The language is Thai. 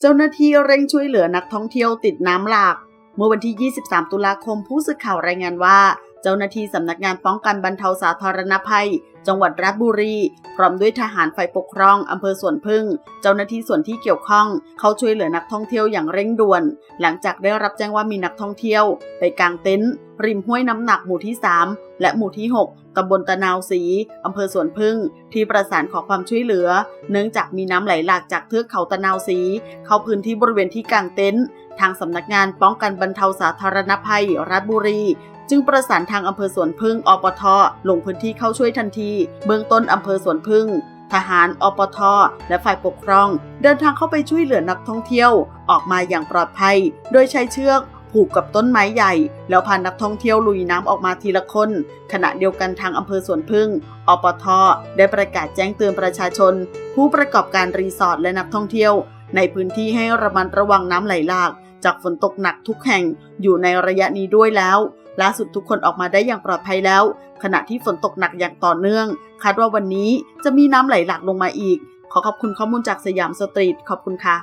เจ้าหน้าที่เร่งช่วยเหลือนักท่องเที่ยวติดน้ำหลาก เมื่อวันที่ 23 ตุลาคมผู้สื่อข่าวรายงานว่า เจ้าหน้าที่สำนักงานป้องกันบรรเทาสาธารณภัย จังหวัดราชบุรี พร้อมด้วยทหารฝ่ายปกครองอำเภอสวนพึ่ง เจ้าหน้าที่ส่วนที่เกี่ยวข้อง เขาช่วยเหลือนักท่องเที่ยวอย่างเร่งด่วน หลังจากได้รับแจ้งว่ามีนักท่องเที่ยว ไปกางเต็นท์ริมห้วยน้ำหนักหมู่ที่ 3 และหมู่ที่ 6ตำบลตะนาวศรีอำเภอสวนพึ่ง ที่ประสานขอความช่วยเหลือ เนื่องจากมีน้ำไหลหลากจากเทือกเขาตะนาวศรีเข้าพื้นที่บริเวณที่กางเต็นท์ทางสำนักงานป้องกันบรรเทาสาธารณภัยราชบุรี จึงประสานทางอำเภอสวนพึ่งอปท ลงพื้นที่เข้าช่วยทันที เบื้องต้นอำเภอสวนพึ่ง ทหาร อปท และฝ่ายปกครอง เดินทางเข้าไปช่วยเหลือนักท่องเที่ยว ออกมาอย่างปลอดภัย โดยใช้เชือกผูกกับต้นไม้ใหญ่ แล้วพานักท่องเที่ยวลุยน้ำออกมาทีละคน ขณะเดียวกันทางอำเภอสวนพึ่ง อปท ได้ประกาศแจ้งเตือนประชาชน ผู้ประกอบการรีสอร์ทและนักท่องเที่ยว ในพื้นที่ให้ระมัดระวังน้ำไหลหลาก จากฝนตกหนักทุกแห่งอยู่ในระยะนี้ด้วยแล้ว ล่าสุดทุกคนออกมาได้อย่างปลอดภัยแล้ว ขณะที่ฝนตกหนักอย่างต่อเนื่อง คาดว่าวันนี้จะมีน้ำไหลหลากลงมาอีก ขอขอบคุณข้อมูลจากสยามสตรีทขอบคุณค่ะ